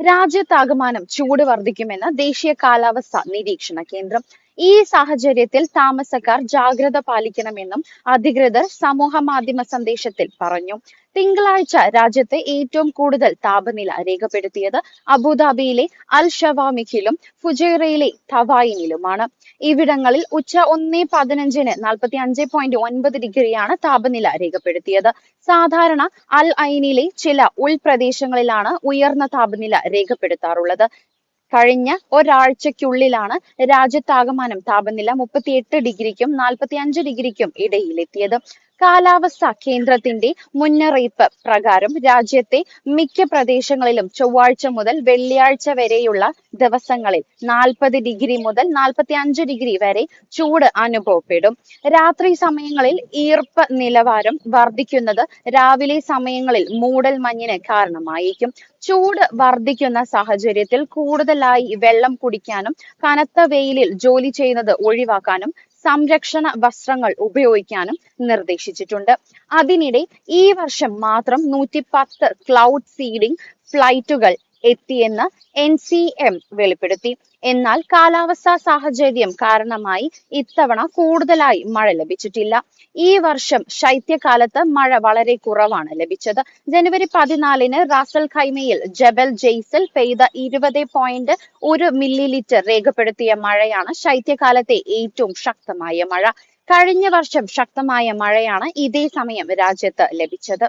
രാജ്യത്താകമാനം ചൂട് വർദ്ധിക്കുമെന്ന് ദേശീയ കാലാവസ്ഥ നിരീക്ഷണ കേന്ദ്രം ഈ സാഹചര്യത്തിൽ താമസക്കാർ ജാഗ്രത പാലിക്കണമെന്നും അധികൃതർ സമൂഹ മാധ്യമ സന്ദേശത്തിൽ പറഞ്ഞു. തിങ്കളാഴ്ച രാജ്യത്തെ ഏറ്റവും കൂടുതൽ താപനില രേഖപ്പെടുത്തിയത് അബുദാബിയിലെ അൽ ഷവാമിഖിലും ഫുജൈറയിലെ തവായിനിലുമാണ് ഇവിടങ്ങളിൽ ഉച്ച ഒന്ന് പതിനഞ്ചിന് നാൽപ്പത്തി അഞ്ച് പോയിന്റ് ഒൻപത് ഡിഗ്രിയാണ് താപനില രേഖപ്പെടുത്തിയത്. സാധാരണ അൽ ഐനിലെ ചില ഉൾപ്രദേശങ്ങളിലാണ് ഉയർന്ന താപനില രേഖപ്പെടുത്താറുള്ളത്. കഴിഞ്ഞ ഒരാഴ്ചയ്ക്കുള്ളിലാണ് രാജ്യത്താകമാനം താപനില മുപ്പത്തിയെട്ട് ഡിഗ്രിക്കും നാൽപ്പത്തിയഞ്ച് ഡിഗ്രിക്കും ഇടയിലെത്തിയത്. കാലാവസ്ഥാ കേന്ദ്രത്തിന്റെ മുന്നറിയിപ്പ് പ്രകാരം രാജ്യത്തെ മിക്ക പ്രദേശങ്ങളിലും ചൊവ്വാഴ്ച മുതൽ വെള്ളിയാഴ്ച വരെയുള്ള ദിവസങ്ങളിൽ നാൽപ്പത് ഡിഗ്രി മുതൽ നാൽപ്പത്തി അഞ്ച് ഡിഗ്രി വരെ ചൂട് അനുഭവപ്പെടും. രാത്രി സമയങ്ങളിൽ ഈർപ്പ നിലവാരം വർദ്ധിക്കുന്നത് രാവിലെ സമയങ്ങളിൽ മൂടൽ മഞ്ഞിന് കാരണമായേക്കും. ചൂട് വർദ്ധിക്കുന്ന സാഹചര്യത്തിൽ കൂടുതലായി വെള്ളം കുടിക്കാനും കനത്ത വെയിലിൽ ജോലി ചെയ്യുന്നത് ഒഴിവാക്കാനും സംരക്ഷണ വസ്ത്രങ്ങൾ ഉപയോഗിക്കാനും നിർദ്ദേശിച്ചിട്ടുണ്ട്. അതിനിടെ ഈ വർഷം മാത്രം നൂറ്റി പത്ത് ക്ലൗഡ് സീഡിംഗ് ഫ്ലൈറ്റുകൾ എത്തിയെന്ന് എൻ സി എം വെളിപ്പെടുത്തി. എന്നാൽ കാലാവസ്ഥാ സാഹചര്യം കാരണമായി ഇത്തവണ കൂടുതലായി മഴ ലഭിച്ചിട്ടില്ല. ഈ വർഷം ശൈത്യകാലത്ത് മഴ വളരെ കുറവാണ് ലഭിച്ചത്. ജനുവരി പതിനാലിന് റാസൽ ഖൈമയിൽ ജബൽ ജെയ്സൽ പെയ്ത ഇരുപത് പോയിന്റ് ഒരു മില്ലി ലിറ്റർ രേഖപ്പെടുത്തിയ മഴയാണ് ശൈത്യകാലത്തെ ഏറ്റവും ശക്തമായ മഴ. കഴിഞ്ഞ വർഷം ശക്തമായ മഴയാണ് ഇതേ സമയം രാജ്യത്ത് ലഭിച്ചത്.